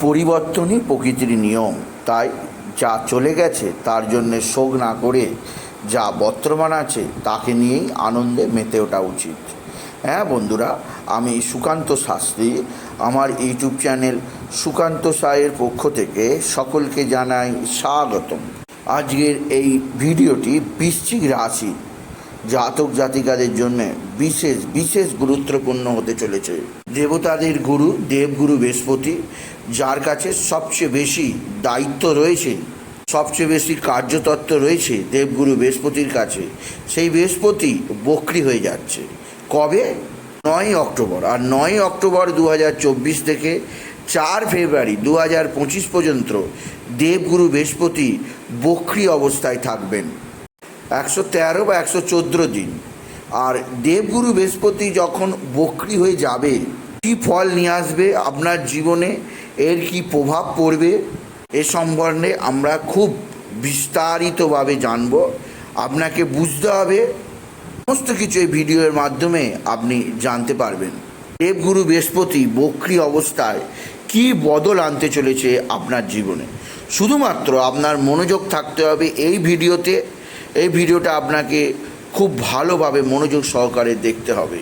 পরিবর্তনই প্রকৃতির নিয়ম। তাই যা চলে গেছে, তার জন্যে শোক না করে যা বর্তমান আছে, তাকে নিয়েই আনন্দে মেতে ওঠা উচিত। হ্যাঁ বন্ধুরা, আমি সুকান্ত শাস্ত্রী। আমার ইউটিউব চ্যানেল সুকান্ত সায়ের পক্ষ থেকে সকলকে জানাই স্বাগতম। আজকের এই ভিডিওটি বৃশ্চিক রাশি, জাতক জাতিকাদের জন্য বিশেষ বিশেষ গুরুত্বপূর্ণ হতে চলেছে। দেবতাদের গুরু, দেবগুরু বৃহস্পতি, যার কাছে সবচেয়ে বেশি দায়িত্ব রয়েছে, সবচেয়ে বেশি কার্যতত্ত্ব রয়েছে দেবগুরু বৃহস্পতির কাছে, সেই বৃহস্পতি বক্রি হয়ে যাচ্ছে। কবে? নয় অক্টোবর। আর নয় অক্টোবর দু হাজার চব্বিশ থেকে চার ফেব্রুয়ারি দু পর্যন্ত দেবগুরু বৃহস্পতি বক্রি অবস্থায় থাকবেন। একশো তেরো বা একশো চোদ্দ দিন। আর দেবগুরু বৃহস্পতি যখন বক্রি হয়ে যাবে, কী ফল নিয়ে আসবে আপনার জীবনে? এর কি প্রভাব পড়বে? এ সম্বন্ধে আমরা খুব বিস্তারিতভাবে জানব। আপনাকে বুঝতে হবে। সমস্ত কিছু এই ভিডিওর মাধ্যমে আপনি জানতে পারবেন। দেবগুরু বৃহস্পতি বক্রি অবস্থায় কি বদল আনতে চলেছে আপনার জীবনে? শুধুমাত্র আপনার মনোযোগ থাকতে হবে এই ভিডিওতে। এই ভিডিওটা আপনাকে খুব ভালোভাবে মনোযোগ সহকারে দেখতে হবে।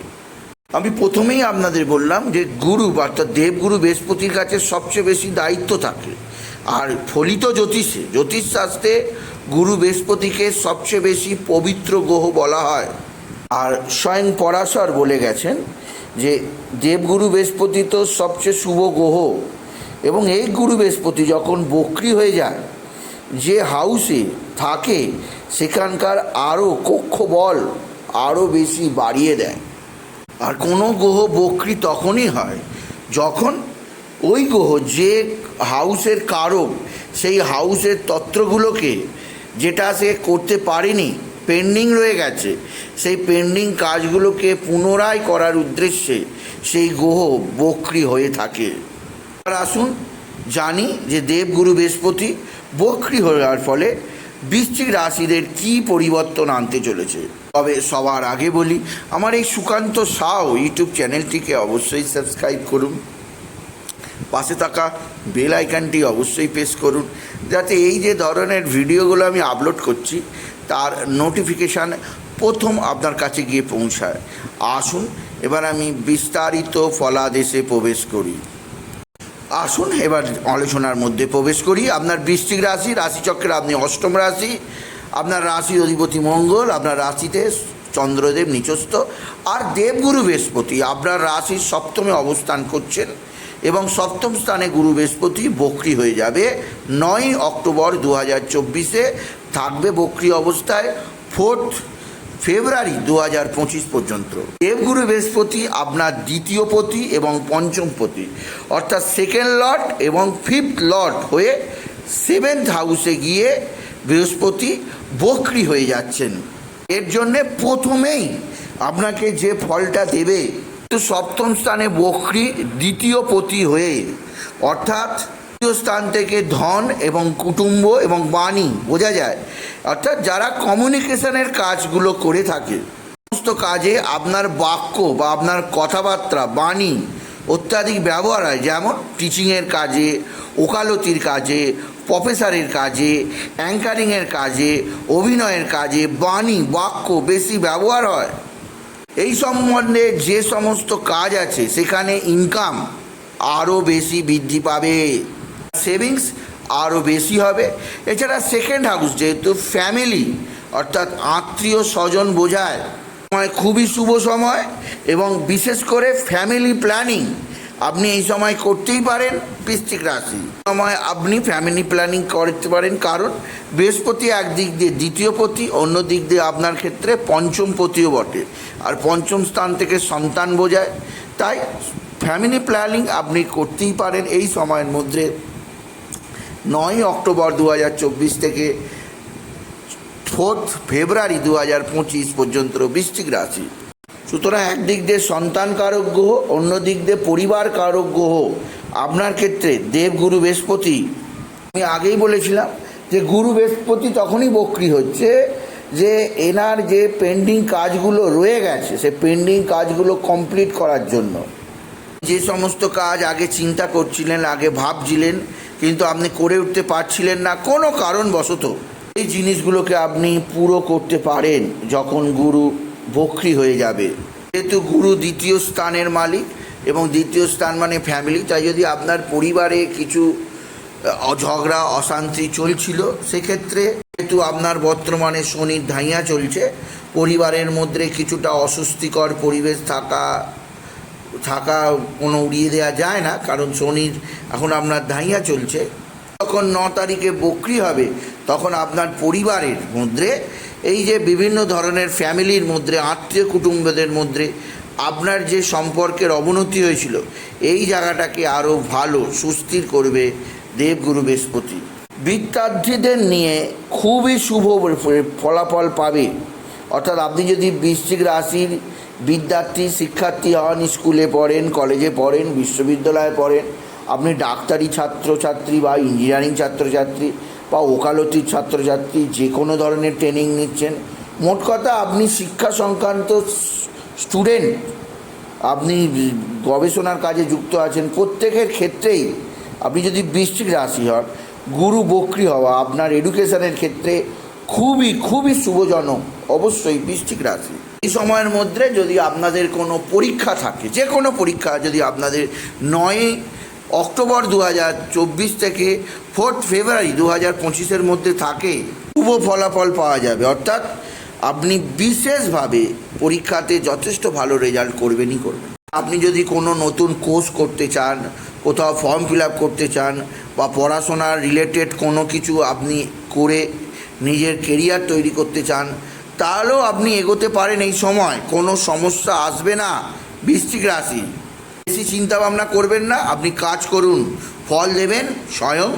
আমি প্রথমেই আপনাদের বললাম যে গুরু অর্থাৎ দেবগুরু বৃহস্পতির কাছে সবচেয়ে বেশি দায়িত্ব থাকে। আর ফলিত জ্যোতিষে জ্যোতিষশাস্ত্রে গুরু বৃহস্পতিকে সবচেয়ে বেশি পবিত্র গ্রহ বলা হয়। আর স্বয়ং পরাশর বলে গেছেন যে দেবগুরু বৃহস্পতি তো সবচেয়ে শুভ গ্রহ। এবং এই গুরু বৃহস্পতি যখন বক্রি হয়ে যায়, যে হাউসে থাকে, সেখানকার আরও কক্ষ বল আরও বেশি বাড়িয়ে দেয়। আর কোনো গ্রহ বক্রি তখনই হয় যখন ওই গ্রহ যে হাউসের কারক, সেই হাউসের তত্ত্বগুলোকে যেটা সে করতে পারেনি, পেন্ডিং রয়ে গেছে, সেই পেন্ডিং কাজগুলোকে পুনরায় করার উদ্দেশ্যে সেই গ্রহ বক্রি হয়ে থাকে। আর আসুন জানি যে দেবগুরু বৃহস্পতি বক্রি হওয়ার ফলে বৃশ্চিক রাশিদের কী পরিবর্তন আনতে চলেছে? তবে সবার আগে বলি, আমার এই সুকান্ত সাও ইউটিউব চ্যানেলটিকে অবশ্যই সাবস্ক্রাইব করুন। পাশে থাকা বেল আইকনটি অবশ্যই প্রেস করুন, যাতে এই যে ধরনের ভিডিওগুলো আমি আপলোড করছি, তার নোটিফিকেশান প্রথম আপনার কাছে গিয়ে পৌঁছায়। আসুন, এবার আমি বিস্তারিত ফলাদেশে প্রবেশ করি। আসুন, এবার আলোচনার মধ্যে প্রবেশ করি। আপনার বৃষ্টিক রাশি, রাশিচক্রের আপনি অষ্টম রাশি। আপনার রাশি অধিপতি মঙ্গল, আপনার রাশিতে চন্দ্রদেব নিচস্থ। আর দেবগুরু বৃহস্পতি, আপনার রাশির সপ্তমে অবস্থান করছেন এবং সপ্তম স্থানে গুরু বৃহস্পতি বক্রি হয়ে যাবে। নয় অক্টোবর দু হাজার চব্বিশে থাকবে বক্রি অবস্থায়। ফোর্থ ফেব্রুয়ারি দু হাজার পঁচিশ পর্যন্ত। দেবগুরু বৃহস্পতি আপনার দ্বিতীয় পতি এবং পঞ্চম পতি। অর্থাৎ সেকেন্ড লট এবং ফিফথ লট হয়ে সেভেন্থ হাউসে গিয়ে বৃহস্পতি বক্রি হয়ে যাচ্ছেন। এর জন্যে প্রথমেই আপনাকে যে ফলটা দেবে, তো সপ্তম স্থানে বক্রি দ্বিতীয় পতি হয়ে, অর্থাৎ তৃতীয় স্থান থেকে ধন এবং কুটুম্ব এবং বাণী, বোঝা যায়? অর্থাৎ যারা কমিউনিকেশনের কাজগুলো করে থাকে, সমস্ত কাজে আপনার বাক্য বা আপনার কথাবার্তা, বাণী অত্যাধিক ব্যবহার হয়। যেমন টিচিংয়ের কাজে, ওকালতির কাজে প্রফেসরের কাজে অ্যাঙ্কারিংয়ের কাজে, অভিনয়ের কাজে বাণী, বাক্য বেশি ব্যবহার হয়। এই সম্বন্ধে যে সমস্ত কাজ আছে, সেখানে ইনকাম আরও বেশি বৃদ্ধি পাবে। সেভিংস আরও বেশি হবে। এছাড়া সেকেন্ড হাউস যেহেতু ফ্যামিলি অর্থাৎ আত্মীয় স্বজন বোঝায়, সময় খুবই শুভ সময় এবং বিশেষ করে ফ্যামিলি প্ল্যানিং আপনি এই সময় করতেই পারেন বৃশ্চিক রাশি। সময় আপনি ফ্যামিলি প্ল্যানিং করতে পারেন, কারণ বৃহস্পতি একদিক দিয়ে দ্বিতীয় পতি অন্য দিক দিয়ে আপনার ক্ষেত্রে পঞ্চম পতিও বটে। আর পঞ্চম স্থান থেকে সন্তান বোঝায়। তাই ফ্যামিলি প্ল্যানিং আপনি করতেই পারেন এই সময়ের মধ্যে। নয় অক্টোবর দু হাজার চব্বিশ থেকে ফোর্থ ফেব্রুয়ারি দু হাজার পঁচিশ পর্যন্ত বৃশ্চিক রাশি। সুতরাং একদিক দিয়ে সন্তান কারক গ্রহ, অন্য দিক দিয়ে পরিবার কারক গ্রহ। আপনার ক্ষেত্রে দেবগুরু বৃহস্পতি, আমি আগেই বলেছিলাম যে গুরু, বৃহস্পতি তখনই বক্রি হচ্ছে যে এনার যে পেন্ডিং কাজগুলো রয়ে গেছে, সে পেন্ডিং কাজগুলো কমপ্লিট করার জন্য। যে সমস্ত কাজ আগে চিন্তা করছিলেন, আগে ভাবছিলেন কিন্তু আপনি করে উঠতে পারছিলেন না। কোনো কারণবশত এই জিনিসগুলোকে আপনি পুরো করতে পারেন যখন গুরু বক্রি হয়ে যাবে। যেহেতু গুরু দ্বিতীয় স্থানের মালিক এবং দ্বিতীয় স্থান মানে ফ্যামিলি তাই যদি আপনার পরিবারে কিছু ঝগড়া, অশান্তি চলছিল, সেক্ষেত্রে যেহেতু আপনার বর্তমানে শনির ধাইয়া চলছে, পরিবারের মধ্যে কিছুটা অস্বস্তিকর পরিবেশ থাকা থাকা কোনো উড়িয়ে দেওয়া যায় না, কারণ শনির এখন আপনার ধাইয়া চলছে। যখন ন তারিখে বকরি হবে, তখন আপনার পরিবারের মধ্যে, এই যে বিভিন্ন ধরনের ফ্যামিলির মধ্যে, আত্মীয় কুটুম্বদের মধ্যে আপনার যে সম্পর্কের অবনতি হয়েছিল, এই জায়গাটাকে আরও ভালো, সুস্থির করবে দেবগুরু বৃহস্পতি। বিদ্যার্থীদের নিয়ে খুবই শুভ ফলাফল পাবে। অর্থাৎ আপনি যদি বৃশ্চিক রাশির বিদ্যার্থী, শিক্ষার্থী হন, স্কুলে পড়েন, কলেজে পড়েন, বিশ্ববিদ্যালয়ে পড়েন, আপনি ডাক্তারি ছাত্রছাত্রী বা ইঞ্জিনিয়ারিং ছাত্রছাত্রী বা ওকালতির ছাত্রছাত্রী, যে কোনো ধরনের ট্রেনিং নিচ্ছেন। মোট কথা, আপনি শিক্ষা সংক্রান্ত স্টুডেন্ট আপনি গবেষণার কাজে যুক্ত আছেন, প্রত্যেকের ক্ষেত্রেই আপনি যদি বৃশ্চিক রাশি হন, গুরু বক্রি হওয়া আপনার এডুকেশনের ক্ষেত্রে খুবই খুবই শুভজনক, অবশ্যই বৃষ্টিক রাশি। এই সময়ের মধ্যে যদি আপনাদের কোনো পরীক্ষা থাকে, যে কোনো পরীক্ষা যদি আপনাদের নয় অক্টোবর দু হাজার চব্বিশ থেকে ফোর্থ ফেব্রুয়ারি দু হাজার পঁচিশের মধ্যে থাকে, শুভ ফলাফল পাওয়া যাবে। অর্থাৎ আপনি বিশেষভাবে পরীক্ষাতে যথেষ্ট ভালো রেজাল্ট করবেনই করবেন। আপনি যদি কোনো নতুন কোর্স করতে চান, কোথাও ফর্ম ফিল আপ করতে চান, বা পড়াশোনার রিলেটেড কোনো কিছু আপনি করে নিজের কেরিয়ার তৈরি করতে চান তাহলেও আপনি এগোতে পারেন এই সময়। কোনো সমস্যা আসবে না। বৃশ্চিক রাশি। বেশি চিন্তা ভাবনা করবেন না। আপনি কাজ করুন। ফল দেবেন স্বয়ং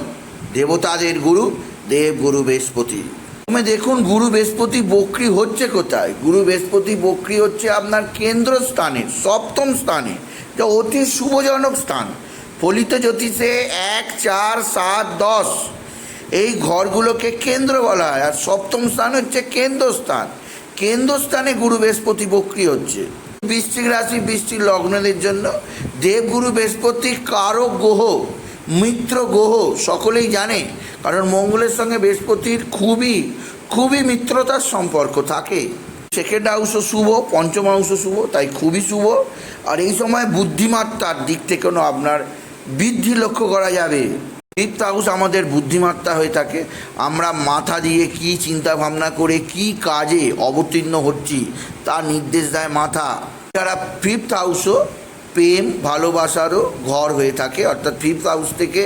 দেবতাদের গুরু, দেব গুরু বৃহস্পতি। প্রথমে দেখুন গুরু বৃহস্পতি বক্রি হচ্ছে কোথায়? গুরু বৃহস্পতি বক্রি হচ্ছে আপনার কেন্দ্র স্থানে, সপ্তম স্থানে। যা অতি শুভজনক স্থান। ফলিত জ্যোতিষে এক, চার, সাত, দশ। এই ঘরগুলোকে কেন্দ্র বলা হয়। আর সপ্তম স্থান হচ্ছে কেন্দ্রস্থান। কেন্দ্রস্থানে গুরু বৃহস্পতি বক্রি হচ্ছে। বৃশ্চিক রাশি বৃষ্টির লগ্নদের জন্য দেবগুরু বৃহস্পতি, কারও গ্রহ, মিত্র গ্রহ সকলেই জানে। কারণ মঙ্গলের সঙ্গে বৃহস্পতির খুবই খুবই মিত্রতার সম্পর্ক থাকে। সেকেন্ড হাউসও শুভ, পঞ্চম হাউসও শুভ, তাই খুবই শুভ। আর এই সময় বুদ্ধিমত্তার দিক থেকেও আপনার বৃদ্ধি লক্ষ্য করা যাবে। ফিফথ হাউস আমাদের বুদ্ধিমত্তা হয়ে থাকে। আমরা মাথা দিয়ে কি চিন্তা ভাবনা করে কি কাজে অবতীর্ণ হচ্ছি, তা নির্দেশ দেয় মাথা। যারা ফিফথ হাউসও প্রেম, ভালোবাসারও ঘর হয়ে থাকে, অর্থাৎ ফিফথ হাউস থেকে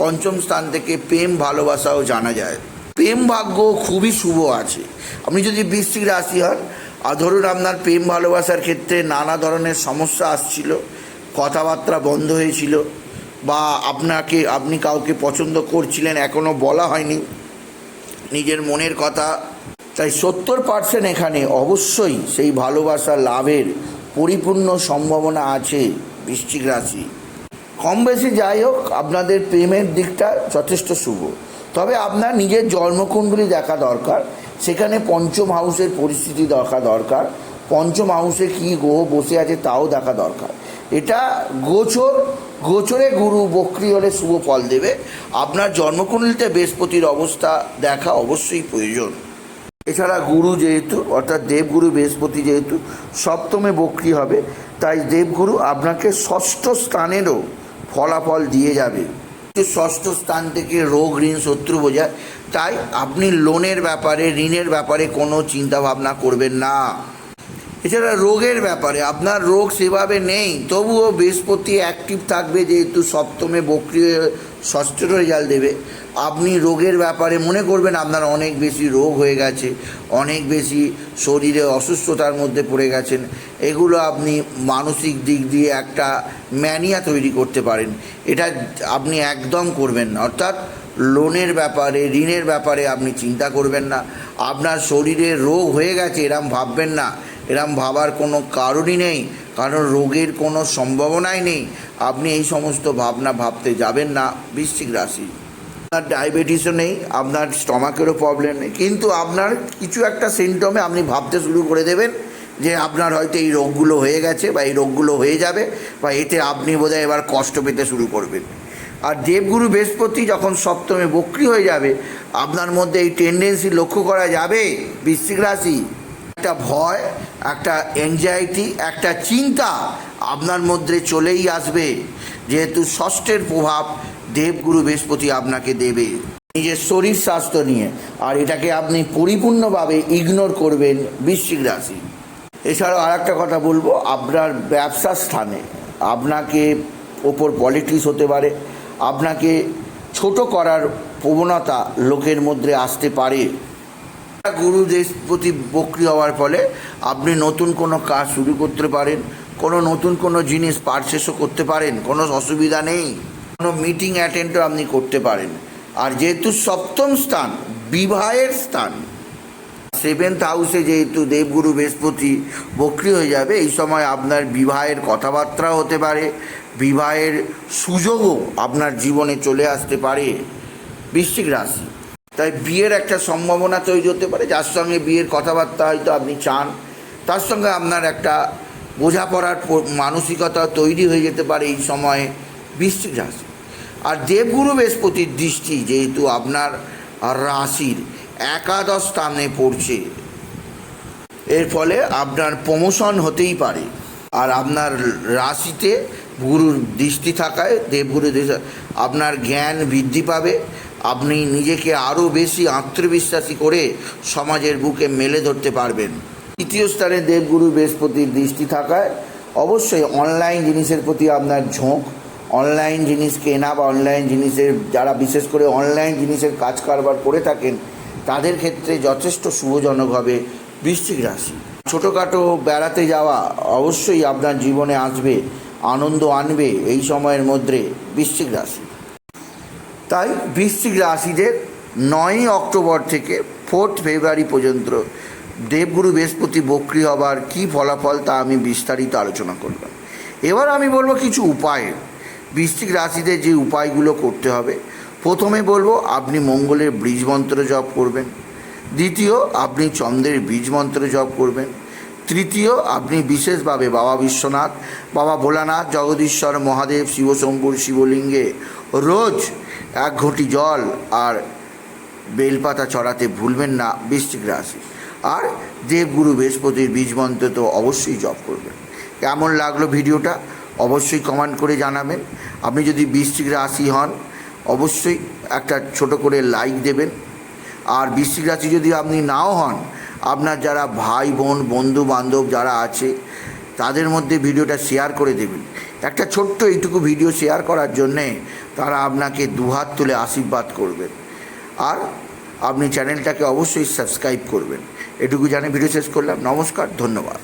পঞ্চম স্থান থেকে প্রেম, ভালোবাসাও জানা যায়। প্রেম ভাগ্য খুবই শুভ আছে। আপনি যদি বৃশ্চিক রাশি হন আর ধরুন আপনার প্রেম, ভালোবাসার ক্ষেত্রে নানা ধরনের সমস্যা আসছিল, কথাবার্তা বন্ধ হয়েছিল বা আপনাকে, আপনি কাউকে পছন্দ করছিলেন এখনও বলা হয়নি। নিজের মনের কথা। তাই সত্তর পার্সেন্ট এখানে অবশ্যই সেই ভালোবাসা লাভের পরিপূর্ণ সম্ভাবনা আছে বৃশ্চিক রাশি। কম বেশি যাই হোক, আপনাদের প্রেমের দিকটা যথেষ্ট শুভ। তবে আপনার নিজের জন্মকুণ্ডলী দেখা দরকার। সেখানে পঞ্চম হাউসের পরিস্থিতি দেখা দরকার। পঞ্চম হাউসে কী গ্রহ বসে আছে তাও দেখা দরকার। এটা গোচর, গোচরে গুরু বক্রি হলে শুভ ফল দেবে। আপনার জন্মকুণ্ডলিতে বৃহস্পতির অবস্থা দেখা অবশ্যই প্রয়োজন। এছাড়া গুরু যেহেতু, অর্থাৎ দেবগুরু বৃহস্পতি যেহেতু, সপ্তমে বক্রি হবে, তাই দেবগুরু আপনাকে ষষ্ঠ স্থানেরও ফলাফল দিয়ে যাবে। ষষ্ঠ স্থান থেকে রোগ, ঋণ, শত্রু বোঝায়, তাই আপনি লোনের ব্যাপারে, ঋণের ব্যাপারে কোনো চিন্তা ভাবনা করবেন না। এছাড়া রোগের ব্যাপারে, আপনার রোগ সেভাবে নেই, তবুও বৃহস্পতি অ্যাক্টিভ থাকবে যেহেতু সপ্তমে বক্রি ষষ্ঠ রেজাল্ট দেবে। আপনি রোগের ব্যাপারে মনে করবেন, আপনার অনেক বেশি রোগ হয়ে গেছে, অনেক বেশি শরীরে অসুস্থতার মধ্যে পড়ে গেছেন। এগুলো আপনি মানসিক দিক দিয়ে একটা ম্যানিয়া তৈরি করতে পারেন। এটা আপনি একদম করবেন না। অর্থাৎ লোনের ব্যাপারে, ঋণের ব্যাপারে আপনি চিন্তা করবেন না। আপনার শরীরে রোগ হয়ে গেছে এরম ভাববেন না। এরম ভাবার কোনো কারণই নেই, কারণ রোগের কোনো সম্ভাবনাই নেই। আপনি এই সমস্ত ভাবনা ভাবতে যাবেন না, বৃশ্চিক রাশি। আপনার ডায়াবেটিসও নেই, আপনার স্টমাকেরও প্রবলেম নেই, কিন্তু আপনার কিছু একটা সিমটমে আপনি ভাবতে শুরু করে দেবেন যে আপনার হয়তো এই রোগগুলো হয়ে গেছে বা এই রোগগুলো হয়ে যাবে বা এতে আপনি বোধহয় এবার কষ্ট পেতে শুরু করবেন। আর দেবগুরু বৃহস্পতি যখন সপ্তমে বক্রি হয়ে যাবে, আপনার মধ্যে এই টেন্ডেন্সি লক্ষ্য করা যাবে বৃশ্চিক রাশি। একটা ভয় একটা অ্যাংজাইটি একটা চিন্তা আপনার মধ্যে চলেই আসবে। যেহেতু ষষ্ঠের প্রভাব দেবগুরু বৃহস্পতি আপনাকে দেবে। নিজের শরীর স্বাস্থ্য নিয়ে, আর এটাকে আপনি পরিপূর্ণভাবে ইগনোর করবেন বৃশ্চিক রাশি। এছাড়াও আর একটা কথা বলব, আপনার ব্যবসার স্থানে আপনাকে ওপর পলিটিক্স হতে পারে, আপনাকে ছোট করার প্রবণতা লোকের মধ্যে আসতে পারে। গুরু প্রতি বক্রি হওয়ার ফলে আপনি নতুন কোনো কাজ শুরু করতে পারেন, কোনো নতুন কোনো জিনিস পারচেসও করতে পারেন, কোনো অসুবিধা নেই। কোনো মিটিং অ্যাটেন্ডও আপনি করতে পারেন। আর যেহেতু সপ্তম স্থান, বিবাহের স্থান সেভেন্থ হাউসে যেহেতু দেবগুরু বৃহস্পতি বক্রি হয়ে যাবে, এই সময় আপনার বিবাহের কথাবার্তা হতে পারে, বিবাহের সুযোগও আপনার জীবনে চলে আসতে পারে। বৃশ্চিক রাশি। তাই বিয়ের একটা সম্ভাবনা তৈরি হতে পারে, যার সঙ্গে বিয়ের কথাবার্তা হয়তো আপনি চান। তার সঙ্গে আপনার একটা বোঝাপড়ার মানসিকতা তৈরি হয়ে যেতে পারে এই সময়ে বৃশ্চিক রাশি। আর দেবগুরু বৃহস্পতির দৃষ্টি যেহেতু আপনার রাশির একাদশ স্থানে পড়ছে, এর ফলে আপনার প্রমোশন হতেই পারে। আর আপনার রাশিতে গুরুর দৃষ্টি থাকায় দেবগুরু আপনার জ্ঞান বৃদ্ধি পাবে। আপনি নিজেকে আরও বেশি আত্মবিশ্বাসী করে সমাজের বুকে মেলে ধরতে পারবেন। তৃতীয় স্থানে দেবগুরু বৃহস্পতির দৃষ্টি থাকায় অবশ্যই অনলাইন জিনিসের প্রতি আপনার ঝোঁক অনলাইন জিনিস কেনা বা অনলাইন জিনিসের যারা বিশেষ করে অনলাইন জিনিসের কাজ কারবার করে থাকেন, তাদের ক্ষেত্রে যথেষ্ট শুভজনক হবে বৃশ্চিক রাশি। ছোটোখাটো বেড়াতে যাওয়া অবশ্যই আপনার জীবনে আসবে, আনন্দ আনবে এই সময়ের মধ্যে বৃশ্চিক রাশি। তাই বৃশ্চিক রাশিদের নয়ই অক্টোবর থেকে ফোর্থ ফেব্রুয়ারি পর্যন্ত দেবগুরু বৃহস্পতি বক্রি হবার কী ফলাফল তা আমি বিস্তারিত আলোচনা করলাম এবার আমি বলব কিছু উপায়। বৃশ্চিক রাশিদের যে উপায়গুলো করতে হবে, প্রথমে বলব আপনি মঙ্গলের বীজ মন্ত্র জপ করবেন। দ্বিতীয়, আপনি চন্দ্রের বীজ মন্ত্র জপ করবেন। তৃতীয়, আপনি বিশেষভাবে বাবা বিশ্বনাথ, বাবা ভোলানাথ, জগদীশ্বর, মহাদেব, শিবশম্ভুর, শিবলিঙ্গে রোজ এক ঘটি জল আর বেলপাতা চড়াতে ভুলবেন না, বৃশ্চিক রাশি। আর দেবগুরু বৃহস্পতির বীজ মন্ত্র তো অবশ্যই জপ করবেন। কেমন লাগল ভিডিওটা অবশ্যই কমেন্ট করে জানাবেন। আপনি যদি বৃশ্চিক রাশি হন, অবশ্যই একটা ছোট করে লাইক দেবেন। আর বৃষ্টিক রাশি যদি আপনি নাও হন, আপনার যারা ভাই, বোন বন্ধু বান্ধব যারা আছে, তাদের মধ্যে ভিডিওটা শেয়ার করে দেবেন। একটা ছোট্ট এইটুকু ভিডিও শেয়ার করার জন্যে তারা আপনাকে দুহাত তুলে আশীর্বাদ করবেন। আর আপনি চ্যানেলটাকে অবশ্যই সাবস্ক্রাইব করবেন। এটুকু জানে ভিডিও শেষ করলাম। নমস্কার, ধন্যবাদ।